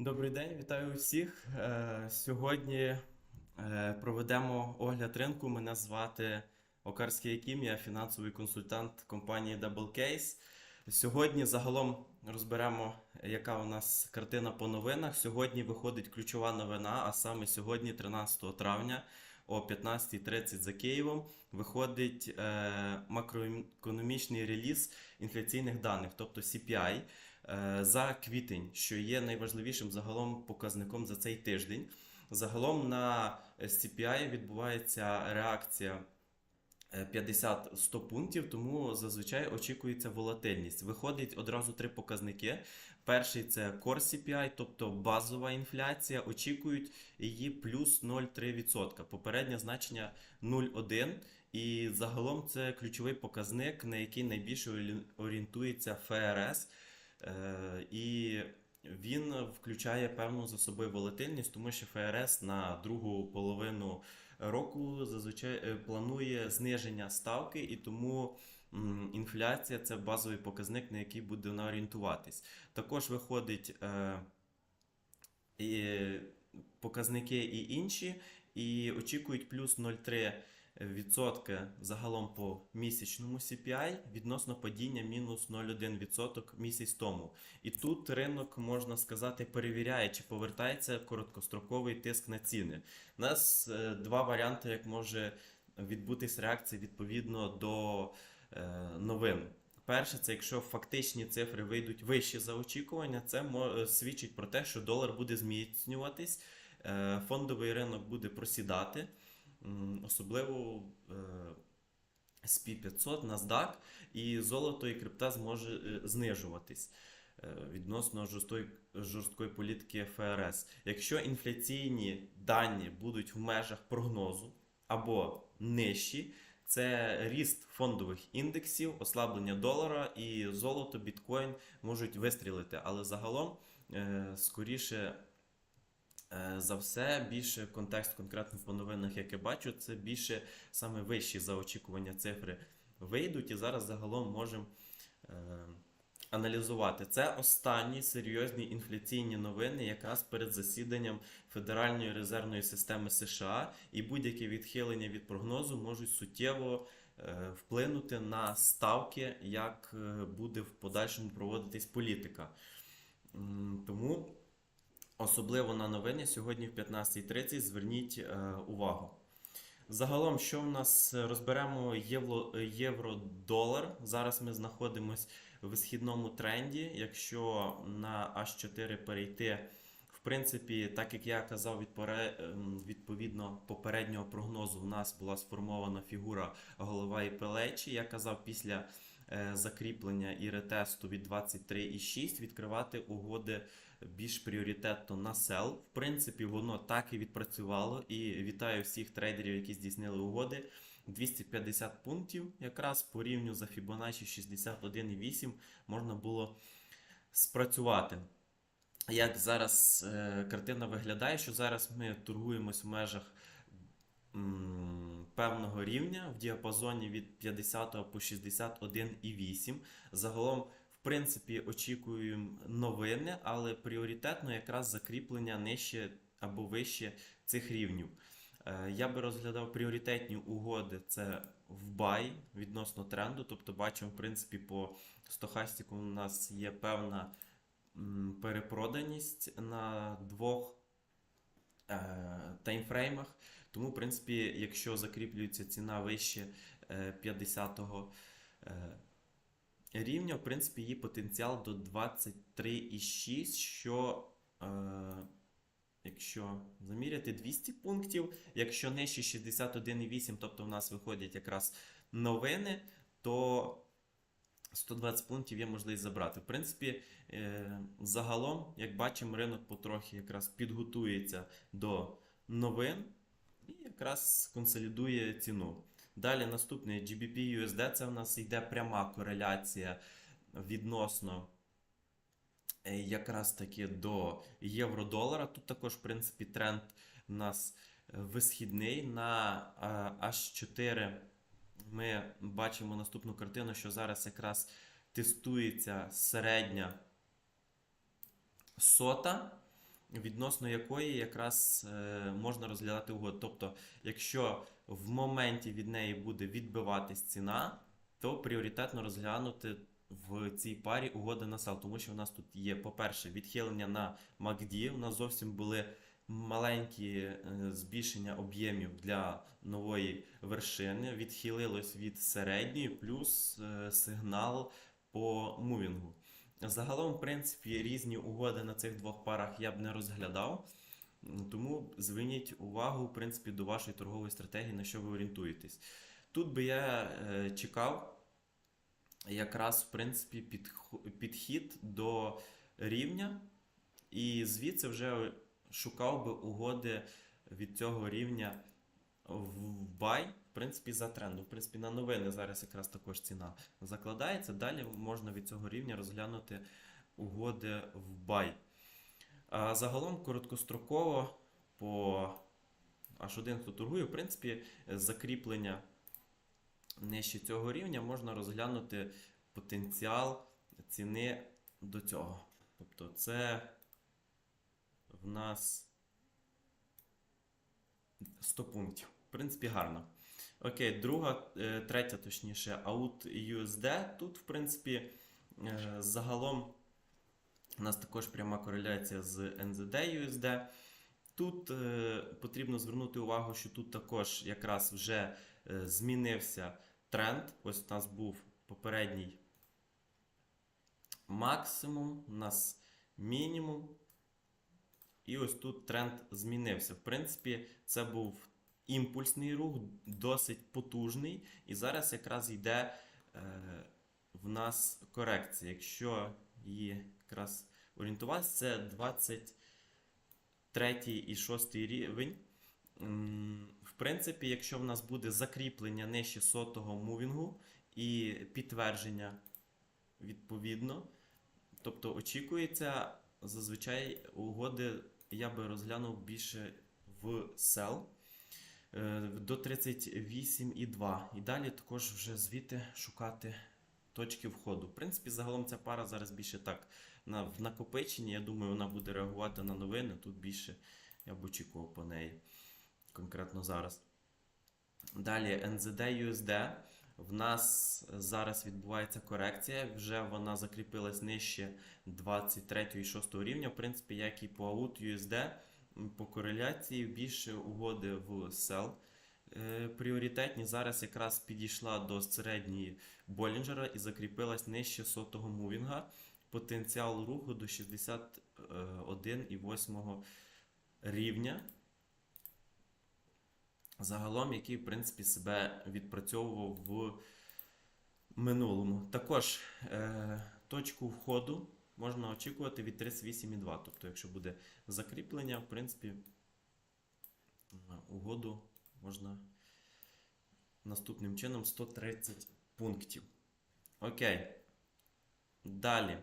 Добрий день, вітаю всіх. Е, Сьогодні е, проведемо огляд ринку. Мене звати Окарський Яким, я фінансовий консультант компанії Double Case. Сьогодні загалом розберемо, яка у нас картина по новинах. Сьогодні виходить ключова новина, а саме сьогодні, 13 травня, о 15.30 за Києвом, виходить е, макроекономічний реліз інфляційних даних, тобто CPI за квітень, що є найважливішим загалом показником за цей тиждень. Загалом на CPI відбувається реакція е, 50-100 пунктів, тому зазвичай очікується волатильність. Виходить одразу три показники. Перший це Core CPI, тобто базова інфляція. Очікують її плюс 0,3%. Попереднє значення 0,1%. І загалом це ключовий показник, на який найбільше орієнтується ФРС. Е, І він включає певну за собою волатильність, тому що ФРС на другу половину року зазвичай е, планує зниження ставки, і тому інфляція це базовий показник, на який буде вона орієнтуватись. Також виходить е, показники і інші, і очікують плюс 0,3 відсотки загалом по місячному CPI відносно падіння мінус 0,1% місяць тому. І тут ринок, можна сказати, перевіряє, чи повертається короткостроковий тиск на ціни. У нас е, два варіанти, як може відбутись реакція відповідно до е, новин. Перше, це якщо фактичні цифри вийдуть вищі за очікування, це е, свідчить про те, що долар буде зміцнюватись, фондовий ринок буде просідати, особливо е, SP 500, NASDAQ, і золото і крипта зможе е, знижуватись е, відносно жорсткої, жорсткої політики ФРС. Якщо інфляційні дані будуть в межах прогнозу або нижчі, це ріст фондових індексів, ослаблення долара і золото, біткоін можуть вистрілити. Але загалом, скоріше за все, більше контекст конкретно по новинах, як я бачу, це більше саме вищі за очікування цифри вийдуть. І зараз загалом можемо е, аналізувати. Це останні серйозні інфляційні новини, якраз перед засіданням Федеральної резервної системи США, і будь-які відхилення від прогнозу можуть суттєво е, вплинути на ставки, як е, буде в подальшому проводитись політика. Тому особливо на новини сьогодні в 15.30 зверніть е, увагу. Загалом, що в нас розберемо євро, євро-долар. Зараз ми знаходимося в східному тренді. Якщо на H4 перейти, в принципі, так як я казав, ем, відповідно попереднього прогнозу, в нас була сформована фігура голова і плечі. Я казав, після е, закріплення і ретесту від 23,6 відкривати угоди більш пріоритетно на сел. В принципі, воно так і відпрацювало. І вітаю всіх трейдерів, які здійснили угоди. 250 пунктів, якраз по рівню за Fibonacci 61,8 можна було спрацювати. Як зараз е, картина виглядає, що зараз ми торгуємось в межах м, певного рівня в діапазоні від 50 по 61,8. Загалом, принципі, очікуємо новини, але пріоритетно якраз закріплення нижче або вище цих рівнів. Е, Я би розглядав пріоритетні угоди це в бай відносно тренду. Тобто бачимо, в принципі, по стохастику у нас є певна перепроданість на двох е, таймфреймах. Тому, в принципі, якщо закріплюється ціна вище е, 50-го е, рівня, в принципі, її потенціал до 23,6, що е, Якщо заміряти 200 пунктів, якщо нижче 61,8, тобто в нас виходять якраз новини, то 120 пунктів є можливість забрати. В принципі, е, загалом, як бачимо, ринок потрохи якраз підготується до новин і якраз консолідує ціну. Далі наступний GBP USD, це в нас йде пряма кореляція відносно е, якраз таки до євро-долара. Тут також, в принципі, тренд у нас е, висхідний на е, H4. Ми бачимо наступну картину, що зараз якраз тестується середня сота. Відносно якої якраз е, можна розглядати угоду. Тобто, якщо в моменті від неї буде відбиватись ціна, то пріоритетно розглянути в цій парі угоди на сел, тому що у нас тут є, по-перше, відхилення на MACD, у нас зовсім були маленькі е, збільшення об'ємів для нової вершини, відхилилось від середньої, плюс е, сигнал по мувінгу. Загалом, в принципі, різні угоди на цих двох парах я б не розглядав. Тому зверніть увагу, в принципі, до вашої торгової стратегії, на що ви орієнтуєтесь. Тут би я е, чекав якраз, в принципі, підх- підхід до рівня, і звідси вже шукав би угоди від цього рівня в бай, в принципі, за трендом. В принципі, на новини зараз якраз також ціна закладається. Далі можна від цього рівня розглянути угоди в бай. Загалом короткостроково по H1, хто торгує, в принципі, закріплення нижче цього рівня можна розглянути потенціал ціни до цього. Тобто це в нас 100 пунктів. В принципі, гарно. Окей, друга, е, третя, точніше, аут USD. Тут, в принципі, е, загалом у нас також пряма кореляція з NZD USD. Тут е, потрібно звернути увагу, що тут також якраз вже змінився тренд. Ось у нас був попередній максимум, у нас мінімум. І ось тут тренд змінився. В принципі, це був імпульсний рух, досить потужний. І зараз якраз йде е, в нас корекція. Якщо її якраз орієнтуватися, це 23 і 6 рівень. В принципі, якщо в нас буде закріплення нижче сотого мувінгу і підтвердження відповідно, тобто очікується зазвичай угоди я би розглянув більше в е, до 38,2. І далі також вже звідти шукати точки входу. В принципі, загалом ця пара зараз більше так на, в накопиченні. Я думаю, вона буде реагувати на новини. Тут більше я б очікував по неї конкретно зараз. Далі NZD USD. В нас зараз відбувається корекція, вже вона закріпилась нижче 23 і 6 рівня. В принципі, як і по AUT USD, по кореляції більше угоди в sell. Е, Пріоритетні зараз якраз підійшла до середньої Болінджера і закріпилась нижче сотого мувінга. Потенціал руху до 61,8 рівня. Загалом, який, в принципі, себе відпрацьовував в минулому. Також е, точку входу можна очікувати від 38,2. Тобто, якщо буде закріплення, в принципі, угоду можна наступним чином 130 пунктів. Окей. Далі.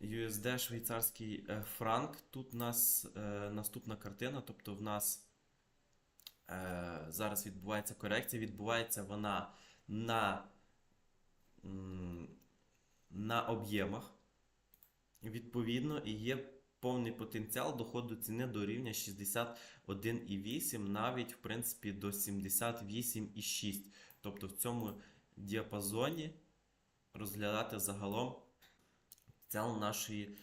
USD швейцарський е, франк. Тут у нас е, наступна картина, тобто в нас е, зараз відбувається корекція. Відбувається вона на, на об'ємах. Відповідно, і є повний потенціал доходу ціни до рівня 61,8, навіть в принципі до 78,6. Тобто в цьому діапазоні розглядати загалом цел нашої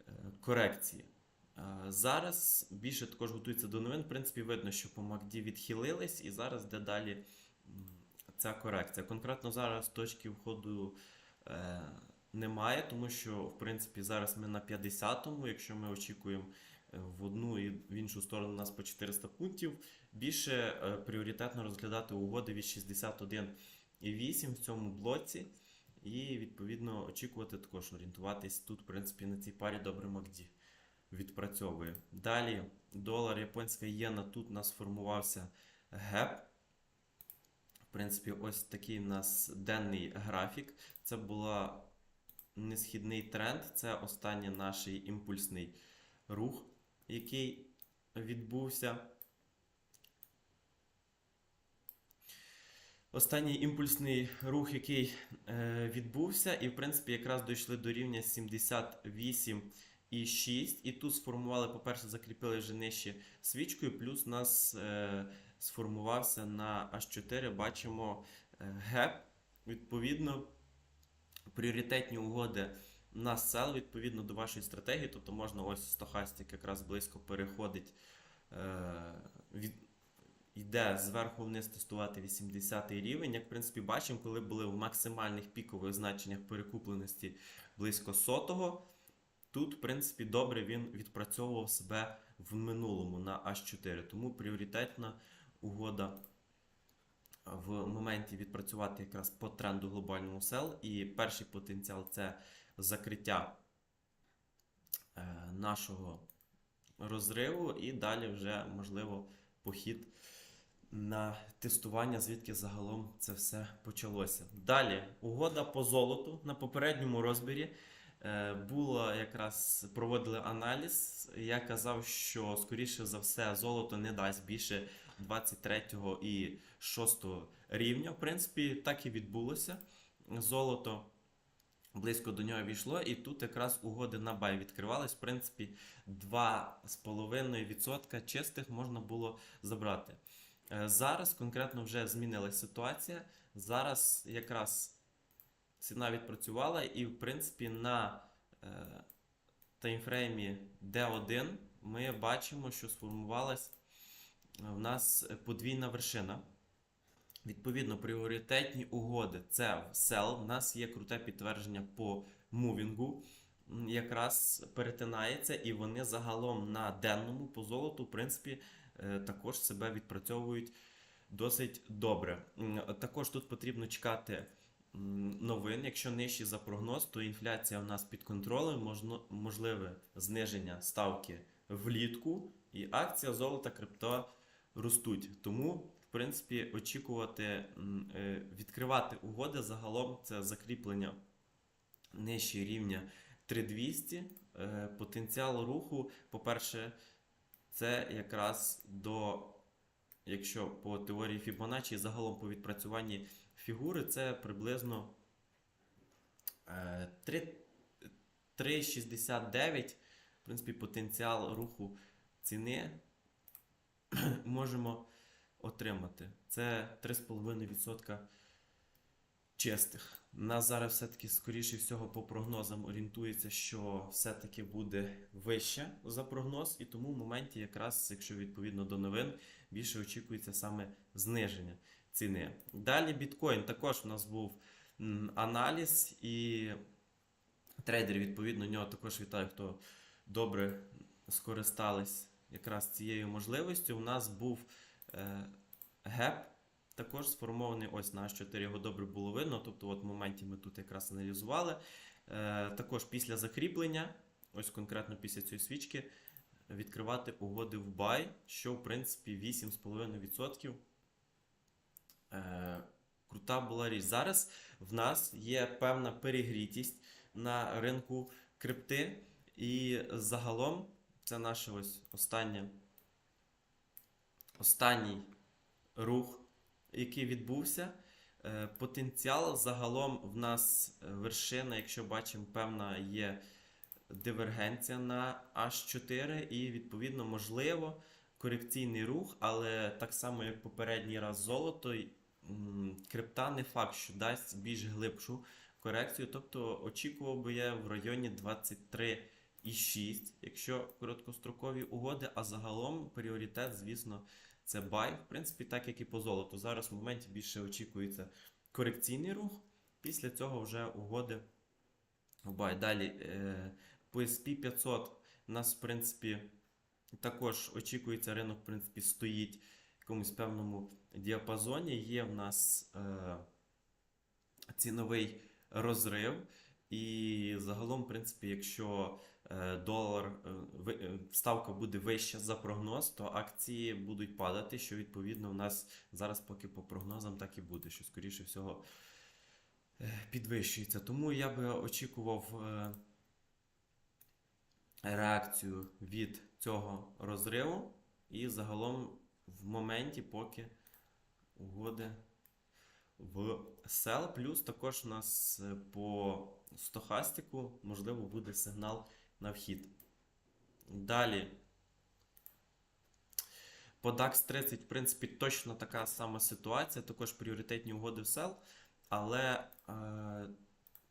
е, корекції. Зараз більше також готується до новин. В принципі, видно, що по MACD відхилились, і зараз де далі ця корекція. Конкретно зараз точки входу немає, тому що, в принципі, зараз ми на 50-му. Якщо ми очікуємо е, в одну і в іншу сторону нас по 400 пунктів, більше е, пріоритетно розглядати угоди від 61,8 в цьому блоці. І відповідно очікувати також орієнтуватись тут, в принципі, на цій парі добре MACD відпрацьовує. Далі долар, японська єна. Тут у нас сформувався геп. В принципі, ось такий у нас денний графік. Це була несхідний тренд, це останній наш імпульсний рух, який відбувся. Останній імпульсний рух, який е, відбувся, і в принципі якраз дійшли до рівня і 6. І тут сформували, по-перше, закріпили вже нижче свічкою, плюс нас е, сформувався на H4, бачимо е, геп. Відповідно, пріоритетні угоди на сел відповідно до вашої стратегії, тобто можна ось стохастик якраз близько переходить, е, від, йде зверху вниз тестувати 80 рівень. Як в принципі бачимо, коли були в максимальних пікових значеннях перекупленості близько сотого, тут, в принципі, добре він відпрацьовував себе в минулому на H4. Тому пріоритетна угода в моменті відпрацювати якраз по тренду глобальному сел. І перший потенціал це закриття е, нашого розриву, і далі вже можливо похід на тестування, звідки загалом це все почалося. Далі угода по золоту на попередньому розбірі. е, Було якраз проводили аналіз. Я казав, що скоріше за все золото не дасть більше 23 і 6 рівня. В принципі, так і відбулося. Золото близько до нього війшло, і тут якраз угоди на бай відкривались. В принципі, 2,5% чистих можна було забрати. Е, Зараз конкретно вже змінилася ситуація. Зараз якраз ціна відпрацювала, і, в принципі, на е, таймфреймі D1 ми бачимо, що сформувалась в нас подвійна вершина. Відповідно, пріоритетні угоди це в сел. У нас є круте підтвердження по мувінгу. Якраз перетинається, і вони загалом на денному по золоту, в принципі, е, також себе відпрацьовують досить добре. Також тут потрібно чекати новин. Якщо нижчі за прогноз, то інфляція у нас під контролем, можливе зниження ставки влітку, і акція золота крипто ростуть. Тому, в принципі, очікувати е, відкривати угоди загалом це закріплення нижче рівня 3200. Е, Потенціал руху, по-перше, це якраз до, якщо по теорії Фібоначчі, загалом по відпрацюванні фігури, це приблизно е, 3 3,69. В принципі, потенціал руху ціни можемо отримати. Це 3,5% чистих. Нас зараз все-таки, скоріше всього, по прогнозам орієнтується, що все-таки буде вище за прогноз, і тому в моменті, якраз, якщо відповідно до новин, більше очікується саме зниження ціни. Далі біткоін також у нас був аналіз, і трейдери, відповідно, нього також вітаю, хто добре скористались якраз цією можливістю. У нас був е, геп, також сформований ось на 4 його добре було видно. Тобто, от в моменті ми тут якраз аналізували. Е, також після закріплення, ось конкретно після цієї свічки, відкривати угоди в бай, що в принципі 8,5%. Е, крута була річ. Зараз в нас є певна перегрітість на ринку крипти, і загалом це наше ось останнє, останній рух, який відбувся. Е, Потенціал загалом в нас е, вершина, якщо бачимо, певна є дивергенція на H4, і відповідно можливо корекційний рух, але так само, як попередній раз золото, крипта не факт, що дасть більш глибшу корекцію. Тобто очікував би я в районі 23,6, якщо короткострокові угоди, а загалом пріоритет, звісно, це бай. В принципі, так як і по золоту. Зараз в моменті більше очікується корекційний рух. Після цього вже угоди в бай. Далі е, по SP 500 у нас, в принципі, також очікується ринок, в принципі, стоїть в якомусь певному діапазоні. Є в нас е, ціновий розрив. І загалом, в принципі, якщо е, долар е, е, ставка буде вища за прогноз, то акції будуть падати, що відповідно в нас зараз поки по прогнозам так і буде, що скоріше всього підвищується. Тому я би очікував реакцію від цього розриву, і загалом в моменті, поки угоди в сел. Плюс також у нас е, по стохастику, можливо, буде сигнал на вхід. Далі. По DAX 30, в принципі, точно така сама ситуація, також пріоритетні угоди в сел, але е,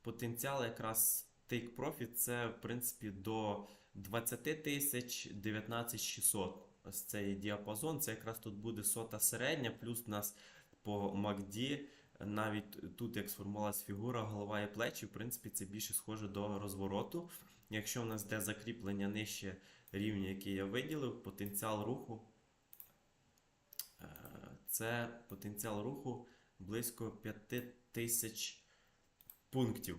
потенціал якраз take profit це, в принципі, до 20 тисяч 19 600. Ось цей діапазон, це якраз тут буде сота середня, плюс у нас по MACD, навіть тут, як сформувалась фігура, голова і плечі, в принципі, це більше схоже до розвороту. Якщо у нас йде закріплення нижче рівня, який я виділив, потенціал руху. е, Це потенціал руху близько 5000 пунктів.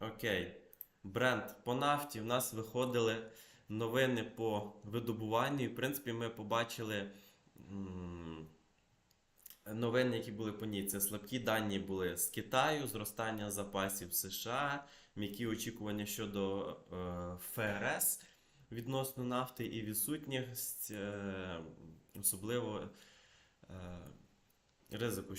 Окей. Бренд по нафті в нас виходили новини по видобуванню. І, в принципі, ми побачили м, новини, які були по ній. Це слабкі дані були з Китаю, зростання запасів США, м'які очікування щодо е, ФРС відносно нафти і відсутність, е, особливо. Е, ризику.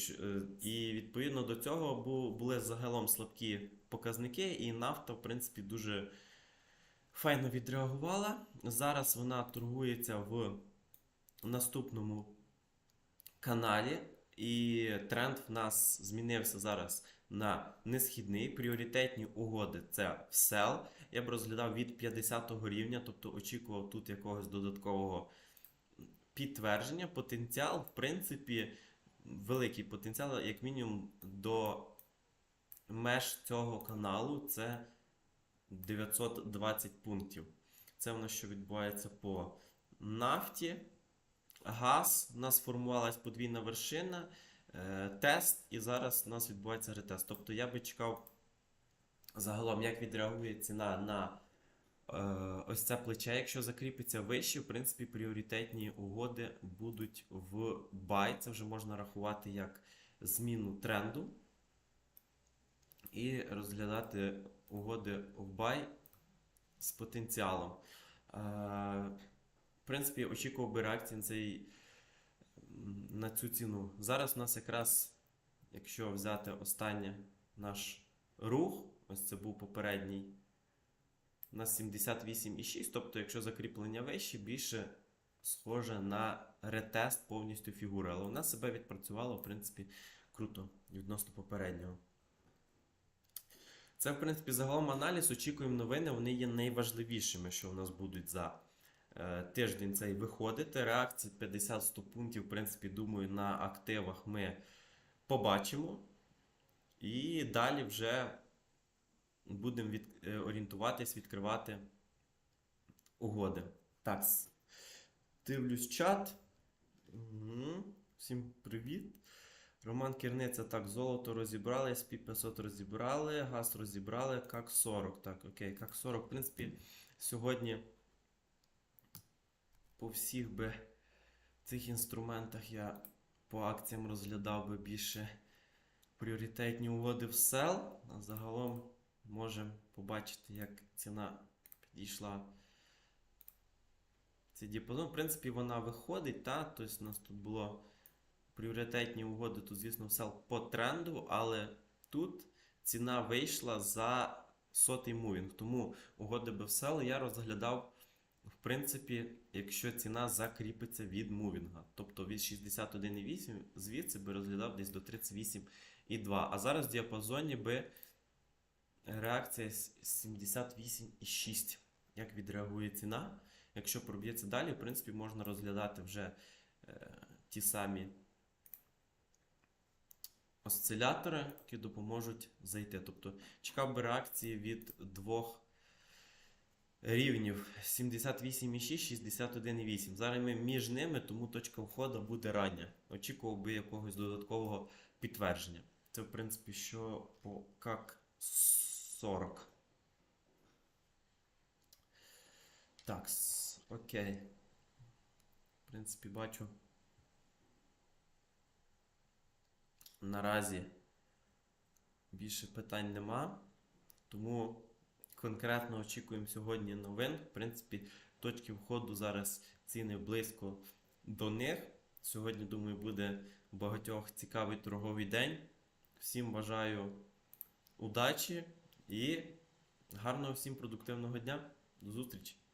І відповідно до цього були загалом слабкі показники, і нафта, в принципі, дуже файно відреагувала. Зараз вона торгується в наступному каналі, і тренд в нас змінився зараз на несхідний. Пріоритетні угоди це в сел. Я б розглядав від 50 рівня, тобто очікував тут якогось додаткового підтвердження. Потенціал, в принципі, великий потенціал, як мінімум, до меж цього каналу це 920 пунктів. Це в нас що відбувається по нафті. Газ, у нас сформувалась подвійна вершина, е, тест, і зараз у нас відбувається ретест. Тобто я би чекав загалом, як відреагує ціна на е, ось це плече. Якщо закріпиться вище, в принципі, пріоритетні угоди будуть в buy. Це вже можна рахувати як зміну тренду. І розглядати угоди в buy з потенціалом. В принципі, очікував би реакції на, цей, на цю ціну. Зараз у нас якраз, якщо взяти останній наш рух, ось це був попередній, у нас 78,6, тобто, якщо закріплення вище, більше схоже на ретест повністю фігури. Але вона себе відпрацювала, в принципі, круто відносно попереднього. Це, в принципі, загалом аналіз. Очікуємо новини. Вони є найважливішими, що у нас будуть за тиждень цей виходити. Реакції 50-100 пунктів, в принципі, думаю, на активах ми побачимо. І далі вже будемо від, е, орієнтуватись, відкривати угоди. Так, дивлюсь чат. Мгм. Всім привіт. Роман Кірниця, так, золото розібрали, SP 500 розібрали, газ розібрали, как 40. Так, окей, как 40. В принципі, сьогодні по всіх би цих інструментах я по акціям розглядав би більше пріоритетні угоди в сел. А загалом можемо побачити, як ціна підійшла. Цей діапазон. В принципі, вона виходить, та? Тобто у нас тут було пріоритетні угоди, тут, звісно, в сел по тренду, але тут ціна вийшла за сотий мувінг. Тому угоди би в сел я розглядав, в принципі, якщо ціна закріпиться від мувінга. Тобто від 61,8 звідси би розглядав десь до 38,2. А зараз в діапазоні би реакція 78,6. Як відреагує ціна? Якщо проб'ється далі, в принципі, можна розглядати вже е, ті самі осцилятори, які допоможуть зайти. Тобто чекав би реакції від двох рівнів 78,6, 61,8. Зараз ми між ними, тому точка входу буде рання. Очікував би якогось додаткового підтвердження. Це, в принципі, що по как 40. Так, окей. В принципі, бачу. Наразі більше питань нема. Тому конкретно очікуємо сьогодні новин. В принципі, точки входу зараз ціни близько до них. Сьогодні, думаю, буде багатьох цікавий торговий день. Всім бажаю удачі і Гарного всім продуктивного дня. До зустрічі!